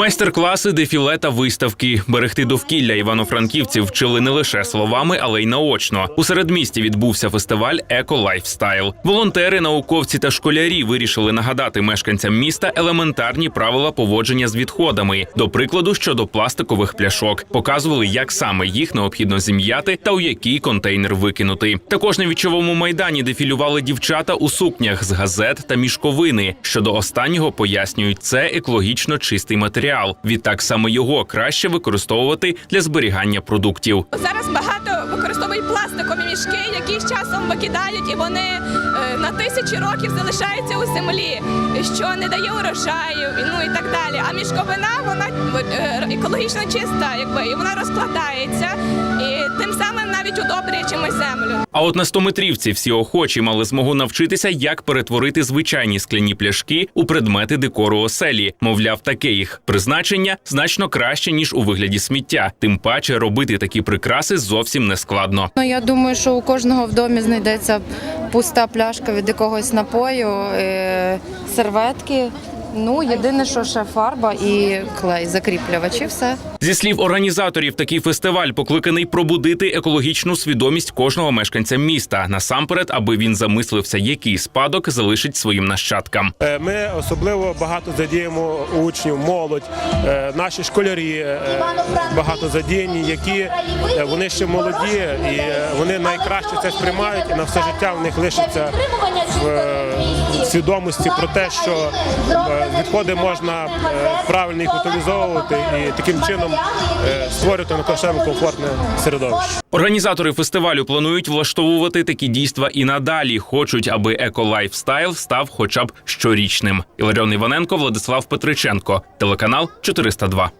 Майстер-класи, дефіле та виставки. Берегти довкілля івано-франківців вчили не лише словами, але й наочно. У середмісті відбувся фестиваль Еко Лайфстайл. Волонтери, науковці та школярі вирішили нагадати мешканцям міста елементарні правила поводження з відходами. До прикладу, щодо пластикових пляшок, показували, як саме їх необхідно зім'яти та у який контейнер викинути. Також на вічовому майдані дефілювали дівчата у сукнях з газет та мішковини. Щодо останнього пояснюють, це екологічно чистий матеріал. Відтак саме його краще використовувати для зберігання продуктів. Зараз багато використовують пластикові мішки, які з часом викидають, і вони е, на тисячі років залишаються у землі, що не дає урожаю, ну і так далі. А мішковина вона е, екологічно чиста, якби і вона розкладається, навіть удобрює чимось землю. А от на стометрівці всі охочі мали змогу навчитися, як перетворити звичайні скляні пляшки у предмети декору оселі. Мовляв, таке їх призначення значно краще ніж у вигляді сміття. Тим паче робити такі прикраси зовсім не складно. Ну, я думаю, що у кожного в домі знайдеться пуста пляшка від якогось напою, е, серветки. Ну, єдине, що ще фарба і клей, закріплювач і все. Зі слів організаторів, такий фестиваль покликаний пробудити екологічну свідомість кожного мешканця міста насамперед, аби він замислився, який спадок залишить своїм нащадкам. Е, Ми особливо багато задіємо учнів, молодь, е, наші школярі е, багато задіяні, які вони ще молоді, і вони найкраще це сприймають, і на все життя в них лишиться в свідомості про те, що відходи можна е, правильно їх утилізовувати і таким чином створювати на накошемо комфортне середовище. Організатори фестивалю планують влаштовувати такі дійства і надалі. Хочуть, аби еколайфстайл став хоча б щорічним. Іларіон Іваненко, Владислав Петриченко, телеканал 402.